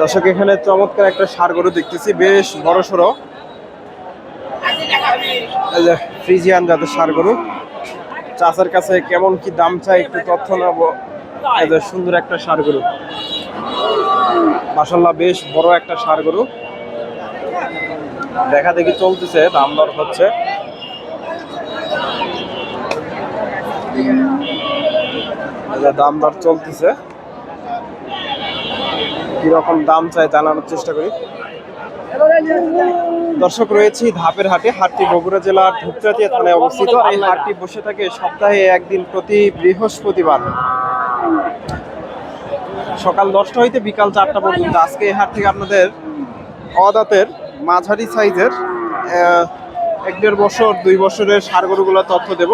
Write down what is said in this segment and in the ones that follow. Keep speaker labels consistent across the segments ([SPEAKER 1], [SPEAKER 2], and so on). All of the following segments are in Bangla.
[SPEAKER 1] দর্শক, এখানে চমৎকার একটা সার গরু দেখতেছি, বেশ বড় সড়ো। ফ্রিজিয়ান জাতের সার গরু। চাষের কাছে কেমন কি দাম চাই, একটু তথ্য নেব। সুন্দর একটা সার গরু। মাসাল্লাহ বেশ বড় একটা সার গরু। দেখা দেখি চলতেছে, দাম দর হচ্ছে। দাম দর চলতেছে। কীরকম দাম চাই জানানোর চেষ্টা করি। দর্শক রয়েছি ধাপের হাটে, হাটটি বগুড়া জেলার ধূপচাতিয়া থানায় অবস্থিত। এই হাটটি বসে থাকে সপ্তাহে একদিন প্রতি বৃহস্পতিবার। সকাল দশটা হইতে বিকাল চারটা পর্যন্ত। আজকে এই হাট থেকে আপনাদের অদাতের, মাঝারি সাইজের এক দেড় বছর, দুই বছরের সার গরুগুলোর তথ্য দেব।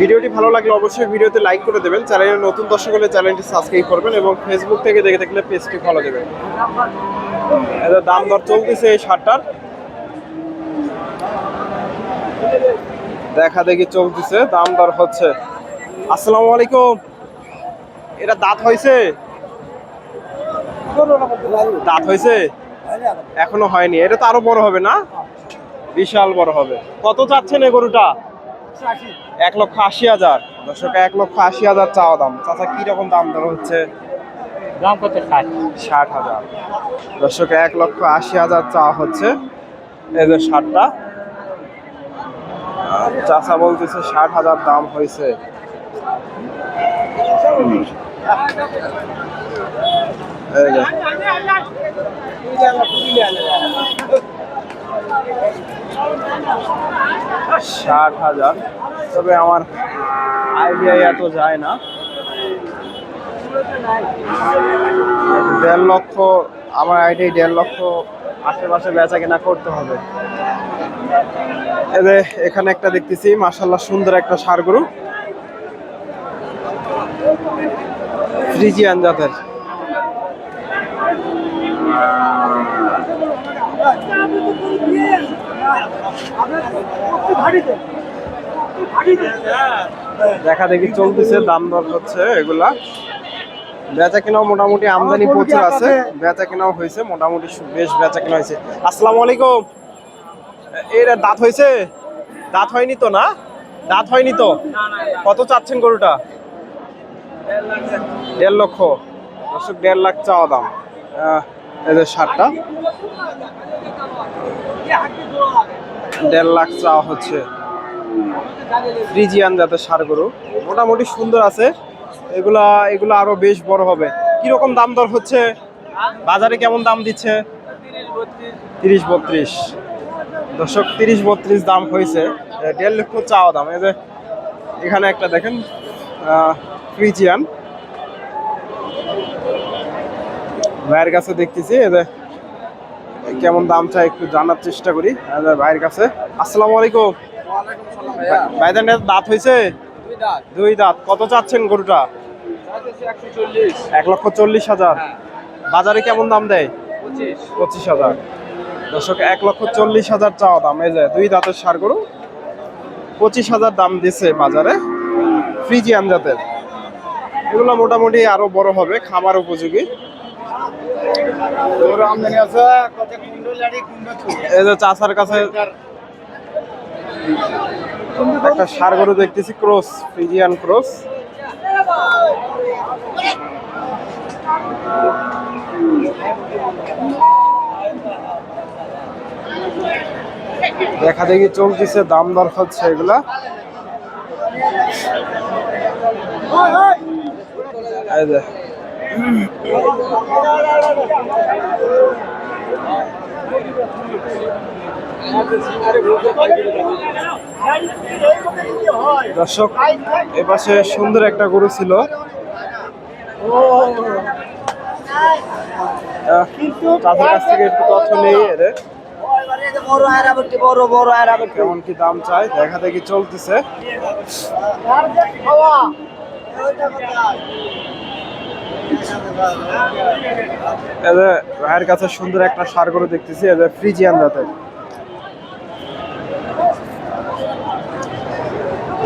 [SPEAKER 1] ভিডিওটি ভালো লাগলে অবশ্যই ভিডিওতে লাইক করে দেবেন। চ্যানেলের নতুন দর্শক হলে চ্যানেলটি সাবস্ক্রাইব করবেন এবং ফেসবুক থেকে দেখে থাকলে পেজটি ফলো দেবেন। এদের দাম দর চলতেছে এই শার্টটার। দেখা দেখি চলতেছে, দাম দর হচ্ছে। আসসালামু আলাইকুম। এটা দাঁত হয়েছে? দাঁত হয়েছে? এখনও হয়নি। এটা তো আরও বড় হবে না? বিশাল বড় হবে। কত চাচ্ছেন এই গরুটা? এক লক্ষ আশি হাজার। দর্শক এক লক্ষ আশি হাজার চাওয়া দাম। চাচা কি রকম দাম দর হচ্ছে?
[SPEAKER 2] দাম কত ষাট।
[SPEAKER 1] ষাট হাজার। দর্শক এক লক্ষ আশি হাজার চাওয়া হচ্ছে। এই যে ষাটটা। চাচা বলতেছে ষাট হাজার দাম হয়েছে। এই যে। ষাট হাজার। তবে আমার আইডিয়া এত যায় না। দেড় লক্ষ, আমার আইডিয়া দেড় লক্ষ আশেপাশে বেচা কেনা করতে হবে। যে এখানে একটা দেখতেছি মাসাল্লাহ সুন্দর একটা সার গরু। ফ্রিজিয়ান জাতের। দেখা দেখি চলতেছে, দাম দর হচ্ছে এগুলা। বেচা কেনাও মোটামুটি আমদানি প্রচুর আছে। বেচা কেনাও হয়েছে, মোটামুটি বেশ বেচা কেনা হয়েছে। আসসালামু আলাইকুম। এর দাঁত হয়েছে? দাঁত হয়নি তো না? দাঁত হয়নি তো? কত চাচ্ছেন গরুটা? দেড় লক্ষ। দর্শক, দেড় লাখ চাওয়া দাম। এদের সারটা। দেড় লাখ চাওয়া হচ্ছে। ফ্রিজিয়ান জাতের সার গরু। মোটামুটি সুন্দর আছে। এগুলা, এগুলো আরও বেশ বড় হবে। কীরকম দাম দর হচ্ছে? বাজারে কেমন দাম দিচ্ছে? তিরিশ বত্রিশ। দর্শক, তিরিশ বত্রিশ দাম হয়েছে। দেড় লক্ষ চাওয়া দাম। এই যে, এখানে একটা দেখেন ফ্রিজিয়ান। ভাইয়ের কাছে দেখতেছি, এই যে কেমন দাম চাই একটু জানার চেষ্টা করি এই ভাইয়ের কাছে। আসসালামু আলাইকুম। ভাইজান দাঁত হয়েছে? দুই দাঁত। কত চাচ্ছেন গরুটা? এক লক্ষ চল্লিশ হাজার। বাজারে কেমন দাম দেয়? পঁচিশ হাজার। দর্শক এক লক্ষ চল্লিশ হাজার চাওয়া দাম। এই যে দুই দাঁতের সার গরু পঁচিশ হাজার দাম দিছে বাজারে। ফ্রিজিয়ান জাতের। এগুলো মোটামুটি আরও বড় হবে খামার উপযোগী। এই যে চাষার কাছে একটা সার গরু দেখতেছি ক্রস ফ্রিজিয়ান ক্রস। দেখা দেখি চলতেছে দাম দর হচ্ছে এগুলা। এই যে দর্শক এপাশে সুন্দর একটা গরু ছিল। তাদের কাছ থেকে একটু তথ্য নেই এদের কেমন কি দাম চাই দেখা দেখি চলতেছে। এদের ভাইয়ের কাছে সুন্দর একটা সার গরু দেখতেছি এদের ফ্রিজিয়ান জাতের।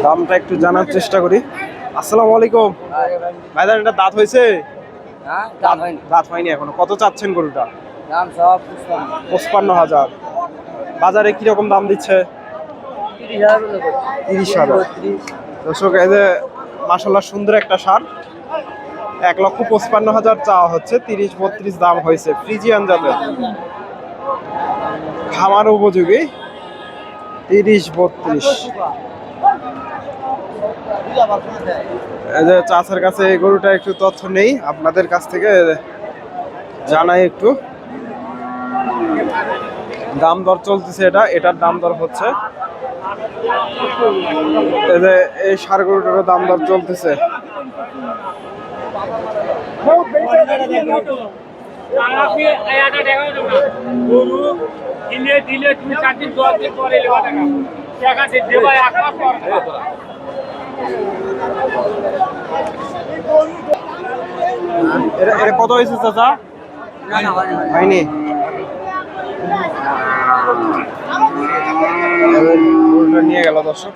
[SPEAKER 1] দামটা একটু জানার চেষ্টা করি। আসসালামু আলাইকুম। ভাইজান এটা দাঁত হয়েছে?
[SPEAKER 2] হ্যাঁ
[SPEAKER 1] দাঁত হয়নি। এখনও। কত চাচ্ছেন গরুটা? পঁচপান্ন। হাজার। বাজারে কীরকম দাম দিচ্ছে?
[SPEAKER 2] তিরিশ হাজার
[SPEAKER 1] তিরিশ হাজার। দর্শক এই যে মাসাল্লাহ সুন্দর একটা সার। এক লক্ষ পঁচপান্ন হাজার চাওয়া হচ্ছে, তিরিশ বত্রিশ দাম হয়েছে ফ্রিজিয়ান জাতের। খামার উপযোগী, তিরিশ বত্রিশ। চাষের কাছে এই গরুটা একটু তথ্য নেই, আপনাদের কাছ থেকে জানাই একটু। দাম দর চলতেছে এটা, এটার দাম দর হচ্ছে। এই এই সার গরুটারও দাম দর চলতেছে
[SPEAKER 3] আপনি একটা টাকাও দেবো না গরু দিলে দিলে তুমি চার দিন দশ দিন পরে নেওয়া টাকা টাকা দিয়ে দেবা এক মাস পর
[SPEAKER 1] এটা এটা কত হয়েছে চাচা? হয়নি? নিয়ে গেল দর্শক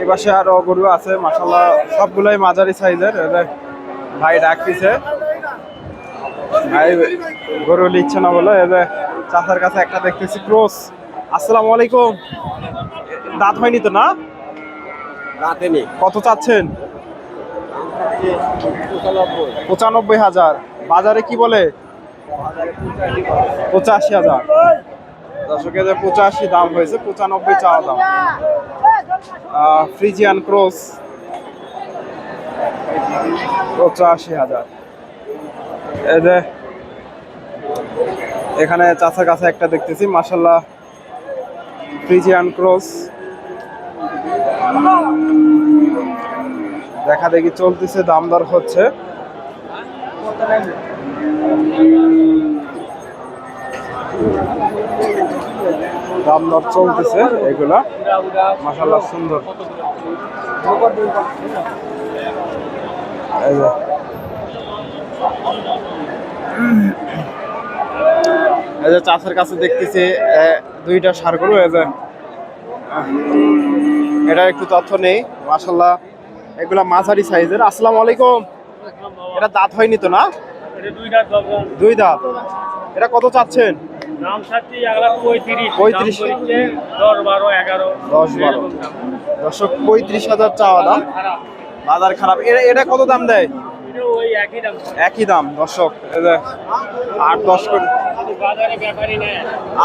[SPEAKER 1] এই পাশে আরও গরু আছে মাসাল্লাহ সবগুলোই মাঝারি সাইজের এদের ভাই ডাকতেছে। ভাই গরু নিচ্ছে না বলে এদের চাচার কাছে একটা দেখতেছি ক্রোস। আসসালামু আলাইকুম। দাঁত হয়নি তো না?
[SPEAKER 2] রাতে নেই
[SPEAKER 1] কত চাচ্ছেন? পঁচানব্বই হাজার। বাজারে কি বলে? পঁচাশি হাজার। দর্শকের পঁচাশি দাম হয়েছে পঁচানব্বই চাওয়া দাম। Friesian cross. পঁচাশি হাজার। এই যে, এখানে চাচার কাছে একটা দেখতেছি মাসাল্লাহ ফ্রিজিয়ান ক্রস দেখা দেখি চলতেছে, দাম দর হচ্ছে। দাম দর চলতেছে, এগুলা। মাসাল্লাহ সুন্দর। এই যে। চাষের কাছে দেখতেছি দুইটা সার গরু এই যে। এটা একটু তথ্য নেই মাসাল্লাহ এগুলা মাঝারি সাইজের। আসসালামু আলাইকুম। এটা দাঁত হয়নি তো না? দুই দাঁত এটা কত চাচ্ছেন। দর্শক পঁয়ত্রিশ হাজার চাওয়া দাম। বাজার খারাপ। এটা কত দাম দেয়?
[SPEAKER 3] একই দাম।
[SPEAKER 1] দর্শক এই যে আট দশ করে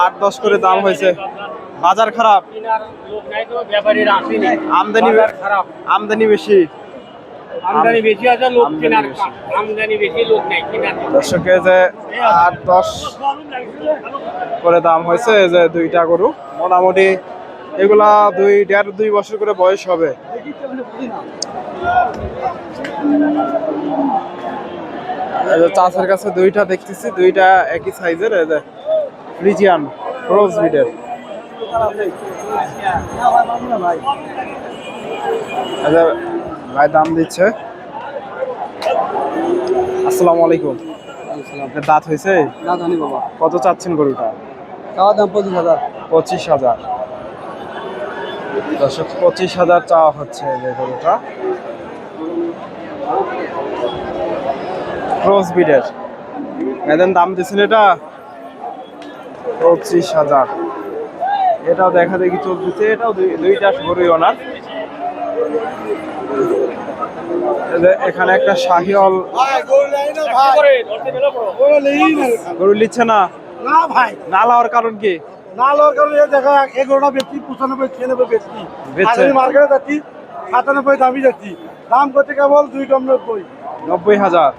[SPEAKER 1] আট দশ করে দাম হয়েছে। বাজার খারাপ। আমদানি
[SPEAKER 3] খারাপ।
[SPEAKER 1] আমদানি বেশি।
[SPEAKER 3] আমদানি বেশি আছে লোক কেনার আমদানি বেশি লোক নেই কেনার।
[SPEAKER 1] দর্শকে যে আট দশ করে দাম হয়েছে এই যে দুইটা গরু। মোটামুটি এগুলা দুই দেড় দুই বছর করে বয়স হবে। চাষের কাছে দুইটা দেখতেছি দুইটা একই সাইজের ফ্রিজিয়ান ক্রস বিডের ভাই দাম দিচ্ছে। আসসালামু আলাইকুম। দাঁত হয়েছে?
[SPEAKER 2] বাবা।
[SPEAKER 1] কত চাচ্ছেন গরুটা?
[SPEAKER 2] দাম পঁচিশ হাজার।
[SPEAKER 1] পঁচিশ হাজার। দর্শক পঁচিশ হাজার চাওয়া হচ্ছে যে গরুটা। ক্রস বিডের এদের দাম দিচ্ছেন এটা পঁচিশ হাজার। এটাও দেখা দেখি চলতেছে এটাও দুই- দুইটা গরুই ওনার। এখানে একটা শাহিওল গরু নিচ্ছে না?
[SPEAKER 4] না ভাই।
[SPEAKER 1] না লাওয়ার কারণ কি?
[SPEAKER 4] না লোক দেখা এগারোটা ব্যক্তি পঁচানব্বই ছিয়ানব্বই ব্যক্তি আমি মার্কেটে যাচ্ছি সাতানব্বই দামি যাচ্ছি। দাম করতে কেবল? দুই কম নব্বই।
[SPEAKER 1] নব্বই হাজার।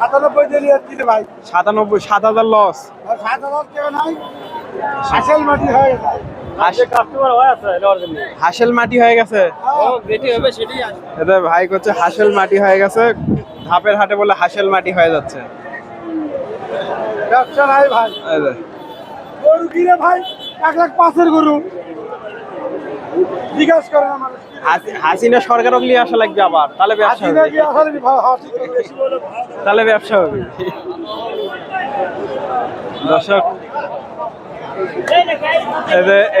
[SPEAKER 4] সাতানব্বই দিয়ে যাচ্ছি রে ভাই।
[SPEAKER 1] সাতানব্বই সাত হাজার লস
[SPEAKER 4] সাত হাজার টাকা নাই। আসল মাটি হয়ে গেছে।
[SPEAKER 3] কাস্টমার হয় আছে নেওয়ার জন্য
[SPEAKER 1] হাসেল মাটি হয়ে গেছে?
[SPEAKER 3] ও যেটি হবে সেটাই আছে।
[SPEAKER 1] এতে ভাই করছে হাসেল মাটি হয়ে গেছে। ধাপের হাটে বলে হাসেল মাটি হয়ে যাচ্ছে।
[SPEAKER 4] ব্যবসা নাই ভাই। গরু কিনে ভাই? এক লাখ পাঁচের গরু। জিজ্ঞাস করে না মানুষ
[SPEAKER 1] হাসি- হাসিনা সরকারও নিয়ে আসা লাগবে আবার। তাহলে ব্যবসা হবে। তাহলে ব্যবসা হবে। দর্শক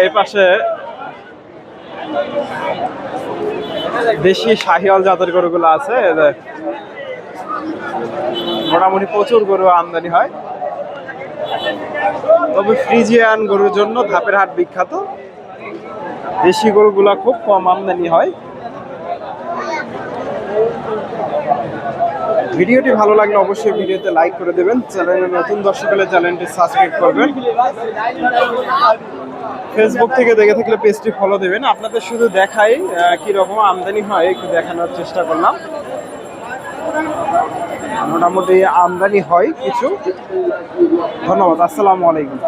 [SPEAKER 1] এই পাশে দেশি শাহিওয়াল জাতের গরুগুলো আছে মোটামুটি প্রচুর গরু আমদানি হয়। তবে ফ্রিজিয়ান গরুর জন্য ধাপের হাট বিখ্যাত। দেশি গরুগুলা খুব কম আমদানি হয়। ভিডিওটি ভালো লাগলে অবশ্যই ভিডিওতে লাইক করে দেবেন। চ্যানেলে নতুন দর্শক হলে চ্যানেলটি সাবস্ক্রাইব করবেন। ফেসবুক থেকে দেখে থাকলে পেজটি ফলো দেবেন। আপনাদের শুধু দেখাই আহ, কি রকম আমদানি হয় একটু দেখানোর চেষ্টা করলাম। মোটামুটি আমদানি হয় কিছু। ধন্যবাদ আসসালামু আলাইকুম।